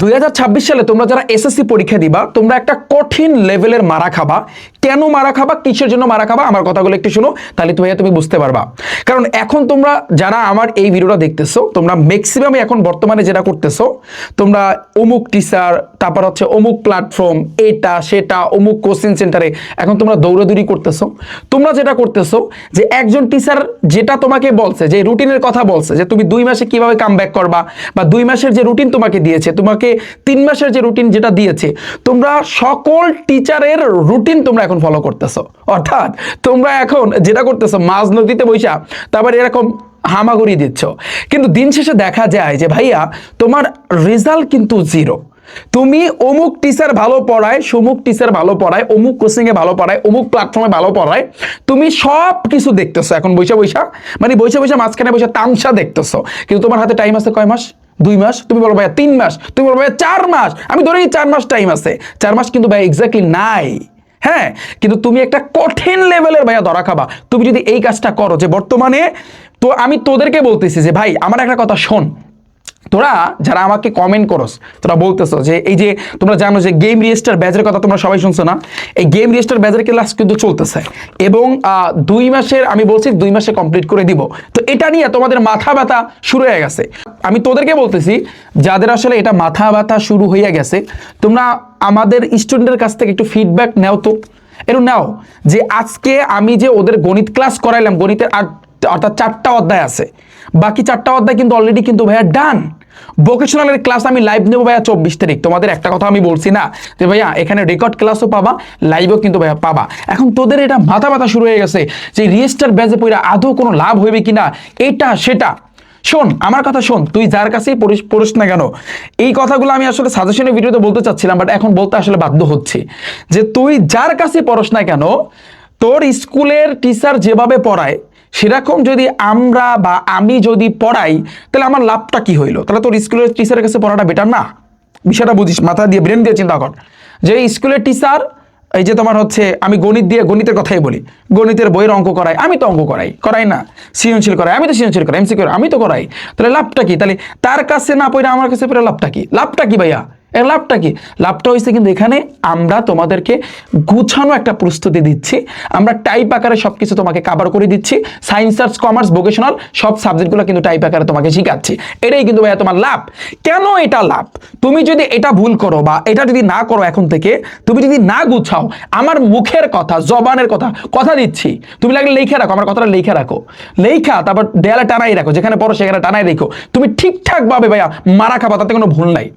দু হাজার ছাব্বিশ সালে তোমরা যারা এসএসসি পরীক্ষা দিবা, তোমরা একটা কঠিন লেভেলের মারা খাবা। কেন মারা খাবা? কিসের জন্য মারা খাবা? আমার কথাগুলো একটু শুনো, তাহলে তুমি তুমি বুঝতে পারবা। কারণ এখন তোমরা যারা আমার এই ভিডিওটা দেখতেছো, তোমরা ম্যাক্সিমাম এখন বর্তমানে যেটা করতেছো, তোমরা অমুক টিচার তারপর হচ্ছে অমুক প্ল্যাটফর্ম এটা, সেটা, অমুক কোচিং সেন্টারে এখন তোমরা দৌড়াদৌড়ি করতেছো। তোমরা যেটা করতেছো যে একজন টিচার যেটা তোমাকে বলছে, যে রুটিনের কথা বলছে, যে তুমি দুই মাসে কীভাবে কাম করবা বা দুই মাসের যে রুটিন তোমাকে দিয়েছে, তোমাকে তিন মাসের যে রুটিন যেটা দিয়েছে, তোমরা সকল টিচারের রুটিন তোমরা এখন ফলো করতেছো। অর্থাৎ তোমরা এখন যেটা করতেছো, মাঝ নদীতে বৈশা তারপর এরকম হামাগুড়ি দিচ্ছ। কিন্তু দিন শেষে দেখা যায় যে ভাইয়া, তোমার রেজাল্ট কিন্তু জিরো তুমি অমুক টিচার ভালো পড়ায়, সমুক টিচার ভালো পড়ায়, অমুক কোচিংয়ে ভালো পড়ায়, অমুক প্ল্যাটফর্মে ভালো পড়ায়, তুমি সব কিছু দেখতেছো এখন বৈশা বৈশা। মানে বৈশা বৈশা মাঝখানে বৈশা তামসা দেখতেছো। কিন্তু তোমার হাতে টাইম আছে কয় মাস? দুই মাস? তুমি বলো ভাইয়া তিন মাস। তুমি বলো ভাইয়া চার মাস। আমি ধরি চার মাস টাইম আছে। চার মাস কিন্তু ভাইয়া এক্স্যাক্টলি নাই। হ্যাঁ? কিন্তু তুমি একটা কঠিন লেভেলের ভাইয়া ধরা খাবা। তুমি যদি এই কাজটা করো যে বর্তমানে, তো আমি তোদেরকে বলতেছি যে ভাই, আমার একটা কথা শোন। তোরা যারা আমাকে কমেন্ট করস, তোরা বলতেছো যে এই যে তোমরা জানো যে গেম রেজিস্টার ব্যাচের কথা তোমরা সবাই শুনছো না? এই গেম রেজিস্টার ব্যাচের ক্লাস কিন্তু চলতেছে। এবং দুই মাসের, আমি বলছি দুই মাসে কমপ্লিট করে দিব। তো এটা নিয়ে তোমাদের মাথা ব্যথা শুরু হয়ে গেছে। আমি তোদেরকে বলতেছি, যাদের আসলে এটা মাথা ব্যথা শুরু হয়ে গেছে, তোমরা আমাদের স্টুডেন্টের কাছ থেকে একটু ফিডব্যাক নেও তো। একটু নাও যে আজকে আমি যে ওদের গণিত ক্লাস করাইলাম, গণিতের অর্থাৎ চারটা অধ্যায় আছে। বাকি চারটা অধ্যায় কিন্তু অলরেডি কিন্তু ভাইয়া ডান ভোকেশনালের ক্লাস আমি লাইভ নেব ভাইয়া চব্বিশ তারিখ। তোমাদের একটা কথা আমি বলছি না, যে ভাইয়া এখানে রেকর্ড ক্লাসও পাবা লাইভও কিন্তু ভাইয়া পাবা। এখন তোদের এটা মাথা ব্যথা শুরু হয়ে গেছে যে রেজিস্টার ব্যাজে পড়া আদৌ কোনো লাভ হইবে কিনা? এটা, সেটা। শোন, আমার কথা শোন, তুই যার কাছেই পড়িস না কেন, এই কথাগুলো আমি আসলে সাজেশনের ভিডিওতে বলতে চাচ্ছিলাম বাট এখন বলতে আসলে বাধ্য হচ্ছে। যে তুই যার কাছে পড়স না কেন, তোর স্কুলের টিচার যেভাবে পড়ায় সেরকম যদি আমরা বা আমি যদি পড়াই, তাহলে আমার লাভটা কি হইল? তাহলে তোর স্কুলের টিচারের কাছে পড়াটা বেটার না? বিষয়টা বুঝিস, মাথা দিয়ে ব্রেন দিয়ে চিন্তা কর। যে স্কুলের টিচার এই যে তোমার হচ্ছে, আমি গণিত দিয়ে গণিতের কথাই বলি, গণিতের বইয়ের অঙ্ক করাই, আমি তো অঙ্ক করাই করাই না। সৃজনশীল করাই, আমি তো সৃজনশীল করাই এমসি করাই, আমি তো করাই। তাহলে লাভটা কি? তাহলে তার কাছে না পড়ে আমার কাছে পড়ে লাভটা কি? লাভটা কি ভাইয়া? এর লাভটা কি? লাভটা হয়েছে কিন্তু এখানে আমরা তোমাদেরকে গুছানো একটা প্রস্তুতি দিচ্ছি। আমরা টাইপ আকারে সব কিছু তোমাকে কাভার করে দিচ্ছি। সায়েন্স আর্টস কমার্স ভোকেশনাল সব সাবজেক্টগুলো কিন্তু টাইপ আকারে তোমাকে শিখাচ্ছি। এটাই কিন্তু ভাইয়া তোমার লাভ। কেন এটা লাভ? তুমি যদি এটা ভুল করো বা এটা যদি না করো এখন থেকে, তুমি যদি না গুছাও, আমার মুখের কথা, জবানের কথা কথা দিচ্ছি। তুমি লাগলে লেখা রাখো, আমার কথাটা লেখা রাখো। লেখা, তারপর দেয়ালে টানাই রাখো, যেখানে পড়ো সেখানে টানাই রেখো। তুমি ঠিকঠাকভাবে ভাইয়া মারা খাবা, তাতে কোনো ভুল নাই।